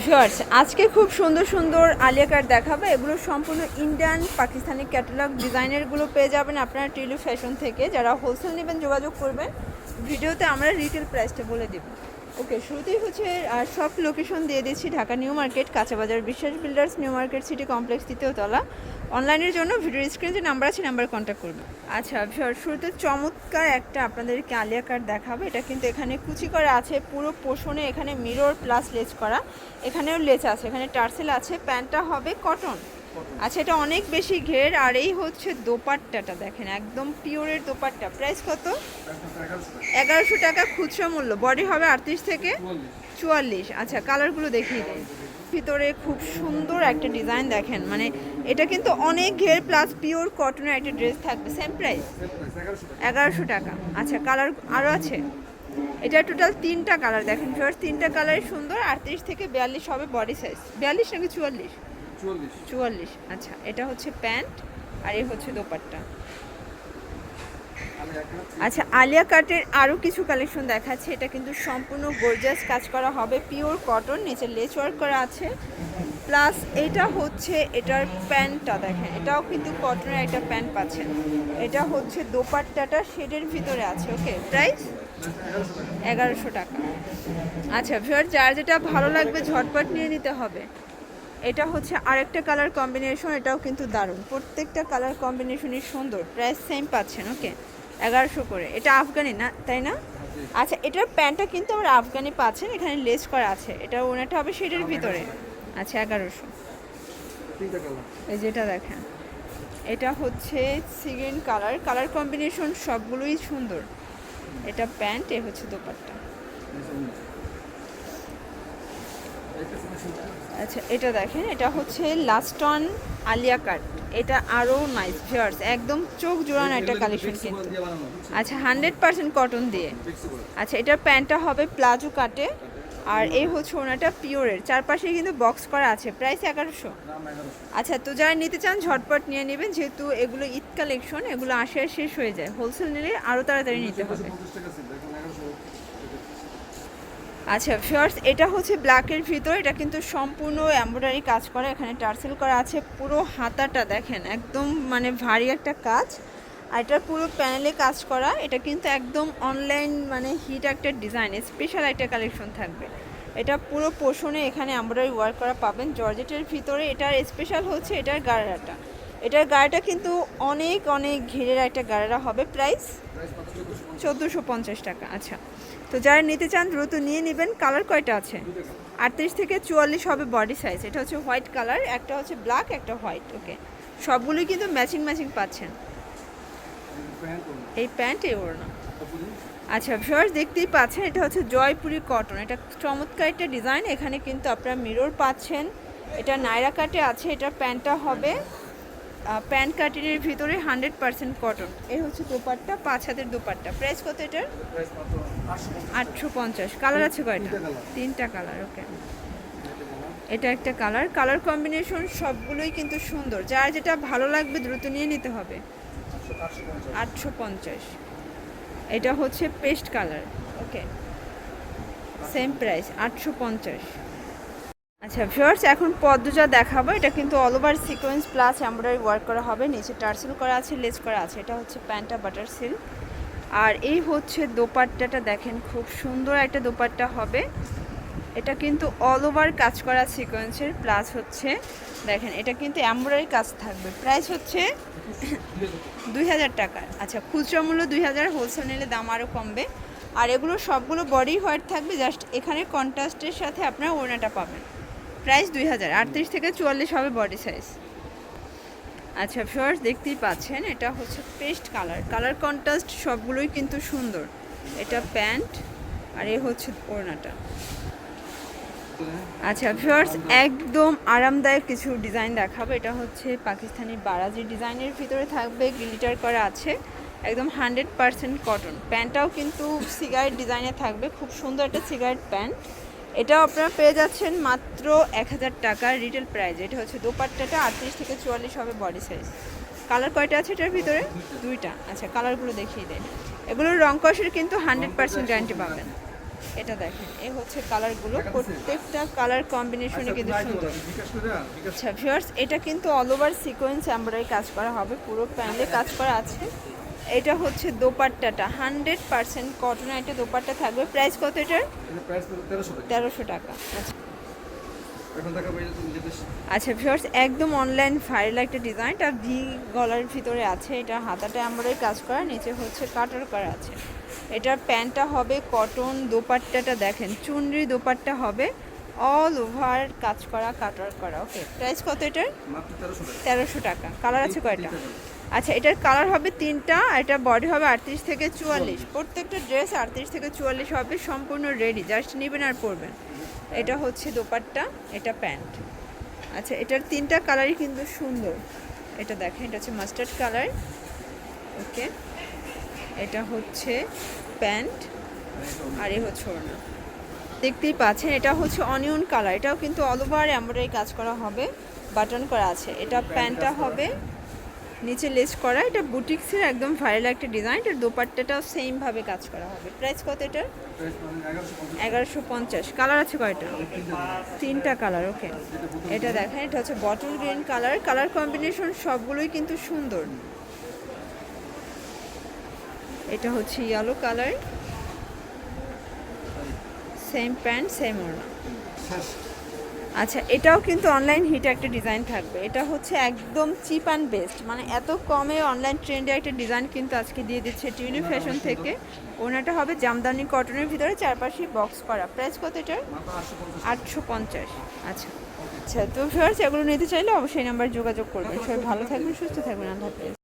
Viewers, আজকে খুব সুন্দর সুন্দর আলিয়া কার্ড দেখাবে। এগুলো সম্পূর্ণ ইন্ডিয়ান পাকিস্তানি ক্যাটালগ ডিজাইনারগুলো পেয়ে যাবেন আপনারা টিলু ফ্যাশন থেকে। যারা হোলসেল নেবেন, যোগাযোগ করবেন। ভিডিওতে আমরা রিটেল প্রাইসটা বলে দেব। ওকে, শুরুতেই হচ্ছে, আর সব লোকেশন দিয়ে দিচ্ছি Dhaka new market কাঁচাবাজার Biswas builders new market city complex তলা। অনলাইনের জন্য ভিডিও স্ক্রিনে যে নাম্বার আছে নাম্বারে কন্ট্যাক্ট করবেন আচ্ছা শুরুতে চমৎকার একটা আপনাদেরকে আলিয়া কার্ড দেখাবো। এটা কিন্তু এখানে কুচি করা আছে, পুরো পোষণে এখানে মিরর প্লাস লেজ করা। এখানেও লেজ আছে, এখানে টার্সেল আছে, প্যান্টটা হবে কটন আচ্ছা এটা অনেক বেশি ঘের আর এই হচ্ছে দোপাট্টাটা দেখেন, একদম পিওরের দোপাট্টা। প্রাইস কত? এগারোশো টাকা খুচরা মূল্য। বডি হবে আটত্রিশ থেকে চুয়াল্লিশ। আচ্ছা কালারগুলো দেখিয়ে দিন ভিতরে খুব সুন্দর একটা ডিজাইন দেখেন। মানে এটা কিন্তু অনেক ঘের প্লাস পিওর কটনের একটা ড্রেস থাকবে। সেম প্রাইস এগারোশো টাকা। আচ্ছা কালার আরও আছে? এটা টোটাল তিনটা কালার দেখেন। ফার্স্ট তিনটা কালারই সুন্দর, আটত্রিশ থেকে বিয়াল্লিশ হবে বডি সাইজ বিয়াল্লিশ নাকি চুয়াল্লিশ? চুয়াল্লিশ। আচ্ছা এটা হচ্ছে প্যান্ট আর এই হচ্ছে দোপাট্টা। আচ্ছা আলিয়া কাটের আরও কিছু কালেকশন দেখাচ্ছে এটা কিন্তু সম্পূর্ণ গর্জাস কাজ করা হবে পিওর কটন নিচে লেস ওয়ার্ক করা আছে। প্লাস এটা হচ্ছে এটার প্যান্টটা দেখেন এটাও কিন্তু কটনের একটা প্যান্ট পাচ্ছেন। এটা হচ্ছে দোপাট্টাটা শেডের ভিতরে আছে ওকে প্রাইস এগারোশো টাকা। আচ্ছা ভিওর যার যেটা ভালো লাগবে ঝটপট নিয়ে নিতে হবে। এটা হচ্ছে আরেকটা কালার কম্বিনেশন এটাও কিন্তু দারুণ। প্রত্যেকটা কালার কম্বিনেশনই সুন্দর। প্রাইস সেম পাচ্ছেন ওকে এগারোশো করে। এটা আফগানি না তাই না? আচ্ছা এটার প্যান্টটা কিন্তু আমরা আফগানি পাচ্ছেন এখানে লেস করা আছে। এটা ওনাটা হবে শেডের ভিতরে। আচ্ছা এগারোশো। এই যেটা দেখেন। এটা হচ্ছে সিগ্রিন কালার কালার কম্বিনেশন সবগুলোই সুন্দর। এটা প্যান্ট এ হচ্ছে দোপাট্টা। আচ্ছা এটা দেখেন এটা হচ্ছে লাস্ট অন আলিয়া কাট এটা আরও নাইস ভিউয়ার্স একদম চোখ জোড়ানো একটা কালেকশন কিন্তু। আচ্ছা হান্ড্রেড পার্সেন্ট কটন দিয়ে। আচ্ছা এটার প্যান্টটা হবে প্লাজো কাটে আর এই হচ্ছে ওনাটা পিওরের চারপাশে কিন্তু বক্স করা আছে প্রাইস এগারোশো। আচ্ছা তো যারা নিতে চান ঝটপট নিয়ে নেবেন যেহেতু এগুলো ঈদ কালেকশন এগুলো আসে শেষ হয়ে যায়। হোলসেল নিলে আরও তাড়াতাড়ি নিতে হবে। আচ্ছা ফার্স্ট এটা হচ্ছে ব্ল্যাকের ভিতর, এটা কিন্তু সম্পূর্ণ এমব্রয়ডারি কাজ করা, এখানে টার্সেল করা আছে, পুরো হাতাটা দেখেন, একদম মানে ভারী একটা কাজ, আর এটার পুরো প্যানেলে কাজ করা, এটা কিন্তু একদম অনলাইন মানে হিট একটা ডিজাইন স্পেশাল একটা কালেকশন থাকবে। এটা পুরো পোষণে এখানে এমব্রয়ডারি ওয়ার্ক করা পাবেন জর্জেটের ভিতরে এটার স্পেশাল হচ্ছে এটার গাড়াটা। এটার গাড়িটা কিন্তু অনেক অনেক ঘিরের একটা গাড়ারা হবে প্রাইস চোদ্দোশো পঞ্চাশ টাকা আচ্ছা। তো যারা নিতে চান, দ্রুত নিয়ে নেবেন। কালার কয়টা আছে? আটত্রিশ থেকে চুয়াল্লিশ হবে বডি সাইজ। এটা হচ্ছে হোয়াইট কালার, একটা হচ্ছে ব্ল্যাক, একটা হোয়াইট, ওকে। সবগুলোই কিন্তু ম্যাচিং ম্যাচিং পাচ্ছেন। এই প্যান্ট এই ওড়না। আচ্ছা ভিউয়ার্স, দেখতেই পাচ্ছেন, এটা হচ্ছে জয়পুরি কটন। এটা চমৎকার একটা ডিজাইন। এখানে কিন্তু আপনারা মিরর পাচ্ছেন। এটা নাইরা কাটে আছে এটার প্যান্টটা হবে। প্যান্ট কাটিনের ভিতরে হান্ড্রেড পার্সেন্ট কটন। এই হচ্ছে দোপাট্টা পাঁচ হাতের দোপাট্টা। প্রাইস কত এটার? আটশো পঞ্চাশ। কালার আছে কয়টা? তিনটা কালার ওকে। এটা একটা কালার। কালার কম্বিনেশন সবগুলোই কিন্তু সুন্দর। যার যেটা ভালো লাগবে দ্রুত নিয়ে নিতে হবে। আটশো পঞ্চাশ। এটা হচ্ছে paste colour okay. Same price আটশো পঞ্চাশ। আচ্ছা ভিউয়ার্স এখন পদ্মজা দেখাবো, এটা কিন্তু all over sequence plus embroidery work করা হবে, নিচে টার্সেল করা আছে লেস করা আছে, এটা হচ্ছে প্যান্টা বাটার সিল্ক আর এই হচ্ছে দোপাট্টাটা দেখেন, খুব সুন্দর একটা দোপাট্টা হবে। এটা কিন্তু অল ওভার কাজ করা সিকোয়েন্সের প্লাস হচ্ছে, দেখেন, এটা কিন্তু এমব্রয়ডারি কাজ থাকবে। প্রাইস হচ্ছে দুই হাজার টাকা। আচ্ছা খুচরা মূল্য দুই হাজার হোলসেল নিলে দাম আরও কমবে। আর এগুলো সবগুলো বডি হোয়াইট থাকবে জাস্ট এখানে কন্ট্রাস্টের সাথে আপনারা ওড়নাটা পাবেন। প্রাইস দুই হাজার। আটত্রিশ থেকে চুয়াল্লিশ হবে বডি সাইজ আচ্ছা ফার্স্ট দেখতেই পাচ্ছেন, এটা হচ্ছে পেস্ট কালার কালার কন্ট্রাস্ট সবগুলোই কিন্তু সুন্দর। এটা প্যান্ট আর এ হচ্ছে ওড়নাটা। আচ্ছা ফার্স একদম আরামদায়ক কিছু ডিজাইন দেখাবো। এটা হচ্ছে পাকিস্তানি বারাজি ডিজাইনের ভিতরে থাকবে গ্লিটার করা আছে। একদম হান্ড্রেড পারসেন্ট কটন প্যান্টটাও কিন্তু সিগারেট ডিজাইনে থাকবে। খুব সুন্দর একটা সিগারেট প্যান্ট এটাও আপনারা পেয়ে যাচ্ছেন মাত্র এক হাজার টাকার রিটেল প্রাইস এটা হচ্ছে দোপাট্টাটা আটত্রিশ থেকে চুয়াল্লিশ হবে বডি সাইজ কালার কয়টা আছে এটার ভিতরে? দুইটা। আচ্ছা কালারগুলো দেখিয়ে দেয় এগুলোর রং কষের কিন্তু হান্ড্রেড পার্সেন্ট গ্যারান্টি পাবেন। এটা দেখেন এই হচ্ছে কালারগুলো প্রত্যেকটা কালার কম্বিনেশনে কিন্তু সুন্দর। করে দেন, বিকাশ আচ্ছা ভিউয়ার্স এটা কিন্তু অল ওভার সিকোয়েন্স এমব্রয়ডারি কাজ করা হবে। পুরো প্যান্ডে কাজ করা আছে। এটা হচ্ছে দোপাট্টাটা। হান্ড্রেড পার্সেন্ট কটনের একটা দোপাট্টা থাকবে। প্রাইস কত এটার? তেরোশো টাকা। আচ্ছা। নিজেদের আচ্ছা ভিউয়ার্স একদম অনলাইন ভাইরাল একটা ডিজাইন এটা ভি গলার ভিতরে আছে। এটা হাতাটা এমব্রয়ডারি কাজ করা নিচে হচ্ছে কাটার করা আছে। এটার প্যান্টটা হবে কটন দোপাট্টাটা দেখেন। চুনরি দোপাট্টা হবে। অল ওভার কাজ করা কাটার করা ওকে প্রাইস কত এটার? তেরোশো টাকা। কালার আছে কয়টা। আচ্ছা এটার কালার হবে তিনটা এটা বডি হবে আটত্রিশ থেকে চুয়াল্লিশ। প্রত্যেকটা ড্রেস আটত্রিশ থেকে চুয়াল্লিশ হবে সম্পূর্ণ রেডি জাস্ট নেবেন আর পরবেন। এটা হচ্ছে দোপাট্টা এটা প্যান্ট। আচ্ছা এটার তিনটা কালারই কিন্তু সুন্দর। এটা দেখেন এটা হচ্ছে মাস্টার্ড কালার ওকে এটা হচ্ছে প্যান্ট আর এ হচ্ছে ওড়না। দেখতেই পাচ্ছেন এটা হচ্ছে অনিয়ন কালার এটাও কিন্তু অল ওভার এমব্রয়ডারি কাজ করা হবে বাটন করা আছে। এটা প্যান্টটা হবে নিচে লেস করা, এটা বুটিক্সের একদম ভাইরাল একটা ডিজাইন এটার দোপাট্টাটাও সেম ভাবে কাজ করা হবে। প্রাইস কত এটার? এগারোশো পঞ্চাশ। কালার আছে কয়টা? তিনটা কালার ওকে এটা দেখেন, এটা হচ্ছে bottle green colour colour combination সবগুলোই কিন্তু সুন্দর। এটা হচ্ছে yellow colour same pant same ওড়না। আচ্ছা এটাও কিন্তু অনলাইন হিট একটা ডিজাইন থাকবে। এটা হচ্ছে একদম চিপ অ্যান্ড বেস্ট মানে এত কমে অনলাইন ট্রেন্ডে একটা ডিজাইন কিন্তু আজকে দিয়ে দিচ্ছে টিউনি ফ্যাশন থেকে। ওনাটা হবে জামদানি কটনের ভিতরে চারপাশে বক্স করা। প্রাইস কত এটার? আটশো পঞ্চাশ। আচ্ছা। আচ্ছা তো ফিওর্স এগুলো নিতে চাইলে অবশ্যই নাম্বার যোগাযোগ করবেন। সবাই ভালো থাকবেন সুস্থ থাকবেন আল্লাহ হাফেজ।